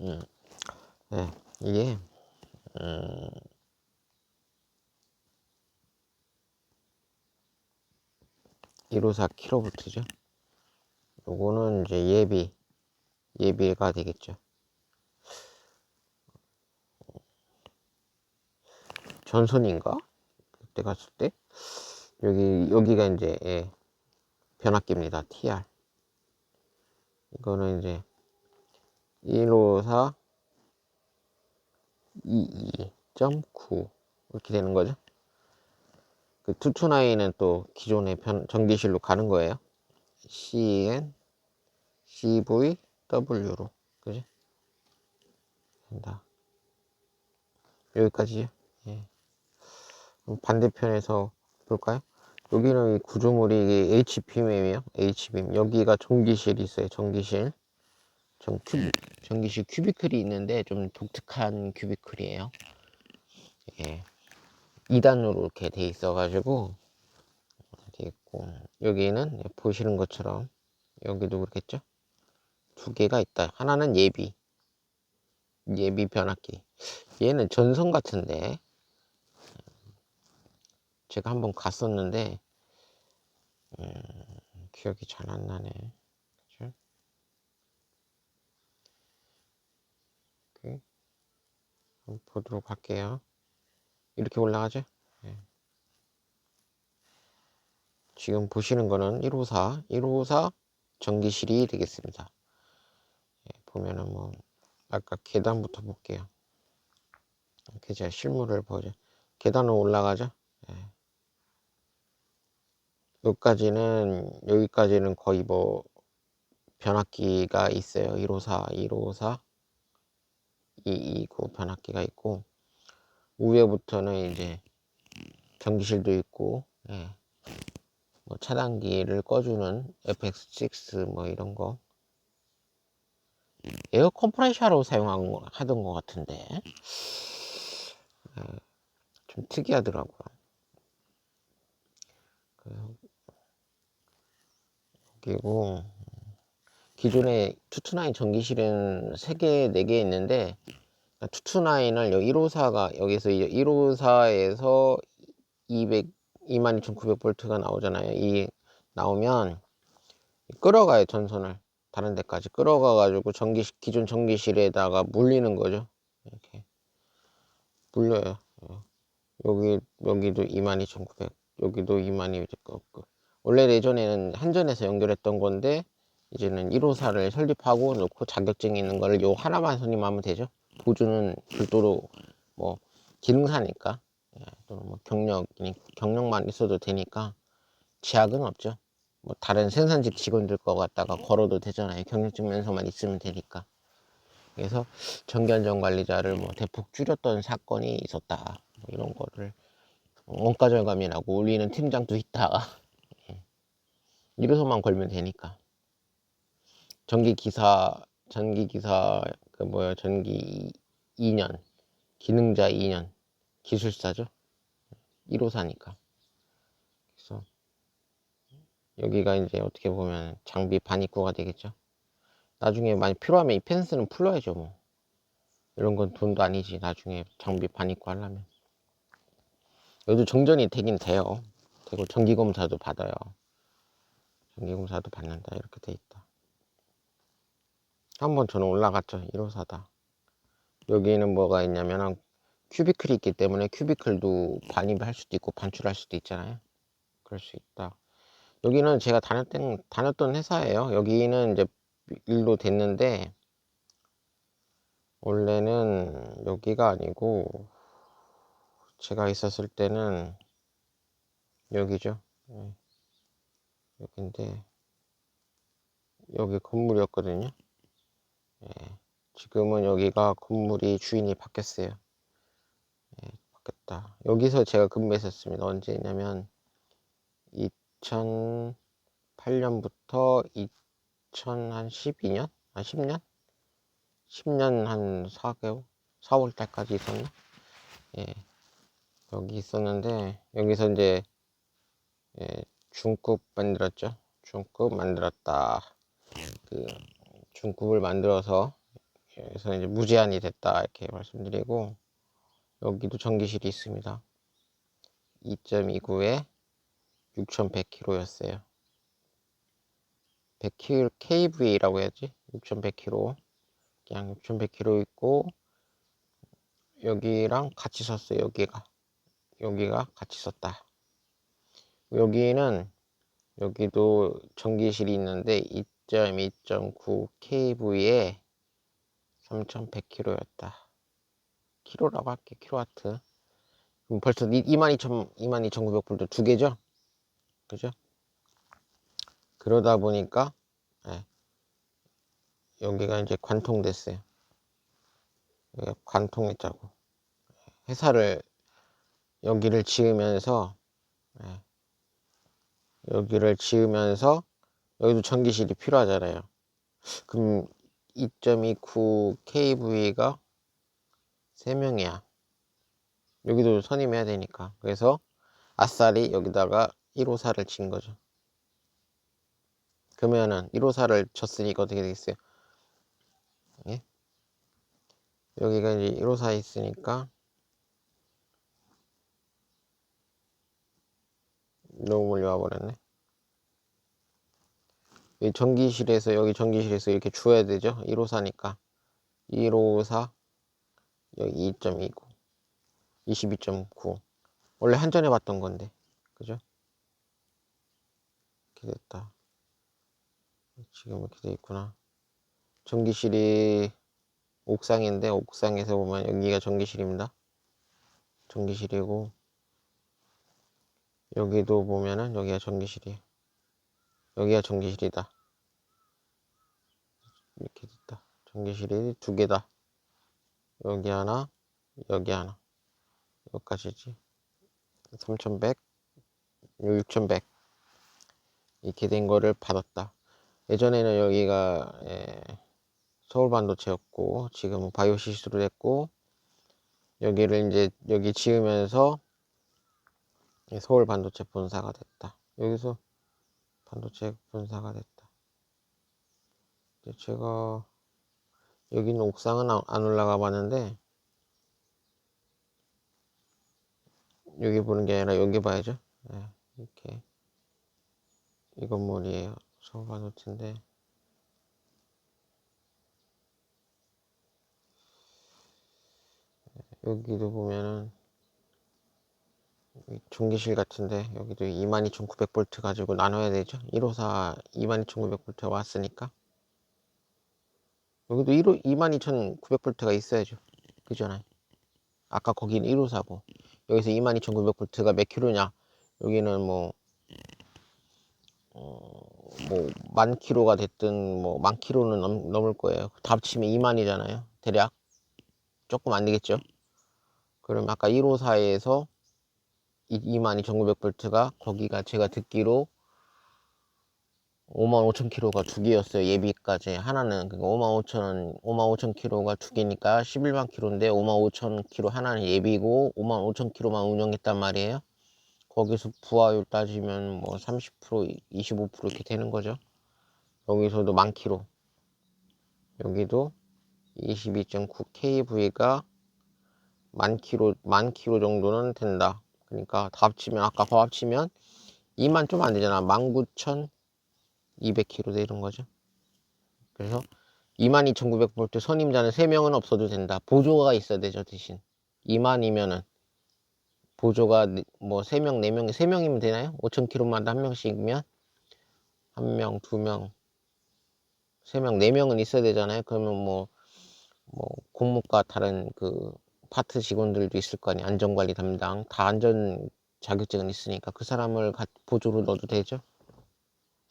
음, 네, 이게 음, (154) 킬로볼트죠? 요거는 이제 예비 예비가 되겠죠. 전선인가? 그때 갔을 때? 여기 여기가 이제 예, 변압기입니다. TR 이거는 이제 154 22.9 이렇게 되는 거죠? 그 투투나인은 또 기존의 변, 전기실로 가는 거예요. CN CVW로. 그지? 된다. 여기까지요. 예. 반대편에서 볼까요? 여기는 이 구조물이 H빔이에요. H빔 여기가 전기실이 있어요. 전기실 전 큐, 전기실 큐비클이 있는데 좀 독특한 큐비클이에요. 예. 2단으로 이렇게 돼 있어 가지고 돼 있고 여기는 보시는 것처럼 여기도 그렇겠죠? 두 개가 있다. 하나는 예비 예비 변압기. 얘는 전선 같은데 제가 한번 갔었는데 음, 기억이 잘 안 나네 그죠? 이렇게 한번 보도록 할게요. 이렇게 올라가죠 네. 지금 보시는 거는 154 154 전기실이 되겠습니다. 예, 보면은 뭐 아까 계단부터 볼게요. 이렇게 제가 실물을 보죠. 계단은 올라가죠? 예. 여기까지는 여기까지는 거의 뭐 변압기가 있어요. 154 154 229 변압기가 있고 위에부터는 이제 전기실도 있고 예. 뭐 차단기를 꺼주는 FX6 뭐 이런 거 에어 컴프레셔로 사용하던 것 같은데 예. 좀 특이하더라고요 그리고 기존에 투투나인 전기실은 3개, 4개 있는데 투투나인을 154가 여기서 이제 154에서 200 22,900V가 나오잖아요. 이 나오면 끌어가요 전선을 다른 데까지 끌어가 가지고 전기 기존 전기실에다가 물리는 거죠. 이렇게 물려요. 예. 여기 여기도 22,900 여기도 22,900 원래 예전에는 한전에서 연결했던 건데 이제는 154를 설립하고 놓고 자격증이 있는 거를 요 하나만 선임하면 되죠. 보조는 별도로 뭐 기능사니까 예, 또는 뭐 경력 경력만 있어도 되니까 제약은 없죠. 뭐 다른 생산직 직원들 거 갖다가 걸어도 되잖아요. 경력증명서만 있으면 되니까. 그래서 전기안전 관리자를 뭐 대폭 줄였던 사건이 있었다. 뭐 이런 거를 원가 절감이라고 올리는 팀장도 있다. 예. 이래서만 걸면 되니까. 전기 기사, 전기 기사 그 뭐야 전기 2년, 기능자 2년, 기술사죠. 1호사니까. 그래서 여기가 이제 어떻게 보면 장비 반입구가 되겠죠. 나중에 많이 필요하면 이 펜스는 풀어야죠 뭐. 이런 건 돈도 아니지 나중에 장비 반입구 하려면. 여기도 정전이 되긴 돼요. 되고 정기검사도 받아요. 정기검사도 받는다 이렇게 돼 있다. 한번 저는 올라갔죠 1호사다. 여기는 뭐가 있냐면 큐비클이 있기 때문에 큐비클도 반입할 수도 있고 반출할 수도 있잖아요. 그럴 수 있다. 여기는 제가 다녔던, 다녔던 회사예요. 여기는 이제 일로 됐는데, 원래는 여기가 아니고, 제가 있었을 때는 여기죠. 네. 여기인데, 여기 건물이었거든요. 네. 지금은 여기가 건물이 주인이 바뀌었어요. 바뀌었다. 여기서 제가 근무했었습니다. 언제냐면 2008년부터 2012년? 아 10년? 10년 한 4개월? 4월 달까지 있었나? 예. 여기 있었는데 여기서 이제 예, 중급 만들었죠. 중급 만들었다. 그 중급을 만들어서 여기서 이제 무제한이 됐다 이렇게 말씀드리고 여기도 전기실이 있습니다. 2.29에 6100kW였어요. 100kW KV라고 해야지 6100kW 그냥 6100kW 있고 여기랑 같이 썼어요 여기가 여기가 같이 썼다 여기는 여기도 전기실이 있는데 2.2.9 kV에 3100kW였다. 키로라고 할게 킬로와트. 그럼 벌써 22,000 22,900볼트 두 개죠? 그죠? 그러다 보니까 예, 여기가 이제 관통됐어요. 여기가 관통했자고. 회사를 여기를 지으면서 예, 여기를 지으면서 여기도 전기실이 필요하잖아요. 그럼 2.29 kV가 3명이야. 여기도 선임해야 되니까. 그래서 아싸리 여기다가 154를 친 거죠. 그러면은 154를 쳤으니까 어떻게 되겠어요? 예? 여기가 이제 154 있으니까 너무 멀리 와버렸네. 이 전기실에서 여기 전기실에서 이렇게 주어야 되죠. 154니까 154 여기 2.29 22.9 원래 한전에 봤던 건데 그죠? 이렇게 됐다. 지금 이렇게 돼 있구나. 전기실이 옥상인데 옥상에서 보면 여기가 전기실입니다. 전기실이고 여기도 보면은 여기가 전기실이에요. 여기가 전기실이다. 이렇게 됐다. 전기실이 두 개다. 여기 하나, 여기 하나. 여기까지지. 3100, 6100. 이렇게 된 거를 받았다. 예전에는 여기가 예, 서울 반도체였고 지금은 바이오 시스로 됐고 여기를 이제 여기 지으면서 서울 반도체 본사가 됐다. 여기서 반도체 본사가 됐다. 제가 여기는 옥상은 안 올라가 봤는데 여기 보는 게 아니라 여기 봐야죠. 네, 이렇게 이 건물이에요. 서울 반도체인데 여기도 보면은 전기실 같은데 여기도 22,900V 가지고 나눠야 되죠 154 22,900V 왔으니까 여기도 22,900V가 있어야죠. 그잖아요 아까 거기는 154고. 여기서 22,900V가 몇 킬로냐? 여기는 뭐 어, 뭐 만 킬로가 됐든 뭐 만 킬로는 넘, 넘을 거예요. 다 합치면 2만이잖아요. 대략. 조금 안 되겠죠? 그럼 아까 154에서 22,900V가 거기가 제가 듣기로 55,000kg가 두 개였어요. 예비까지 하나는 그러니까 55,000 55,000kg가 두 개니까 11만 kg인데 55,000kg 하나는 예비고 55,000kg만 운영했단 말이에요. 거기서 부하율 따지면 뭐 30% 25% 이렇게 되는 거죠. 여기서도 만 킬로 여기도 22.9 kV가 만 킬로 만 킬로 정도는 된다. 그러니까 다 합치면 아까 더 합치면 2만 좀 안 되잖아 19,200km 되는 거죠 그래서 22,900V 선임자는 3명은 없어도 된다 보조가 있어야 되죠 대신 2만이면은 보조가 뭐 3명 4명 3명이면 되나요? 5,000km마다 한 명씩이면 한 명, 두 명, 세 명, 네 명은 있어야 되잖아요. 그러면 뭐, 뭐, 공무과 다른 그 파트 직원들도 있을 거 아니에요. 안전관리 담당. 다 안전 자격증은 있으니까 그 사람을 보조로 넣어도 되죠.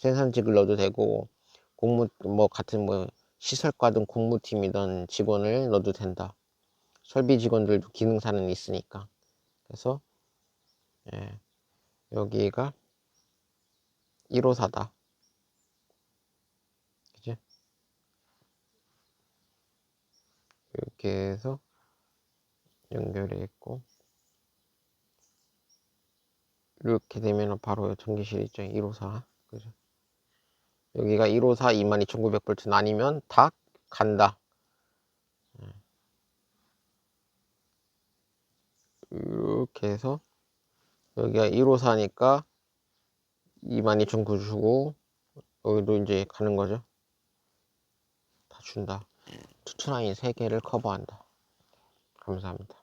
생산직을 넣어도 되고, 공무, 뭐 같은 뭐 시설과든 공무팀이든 직원을 넣어도 된다. 설비 직원들도 기능사는 있으니까. 그래서, 예, 여기가 1호사다. 그죠? 이렇게 해서 연결이 있고 이렇게 되면 바로 전기실 있죠 154 그죠 여기가 154 22,900V 아니면 다 간다. 이렇게 해서 여기가 154니까 22,900 주고 여기도 이제 가는 거죠. 다 준다. 투트라인 3개를 커버한다. 감사합니다.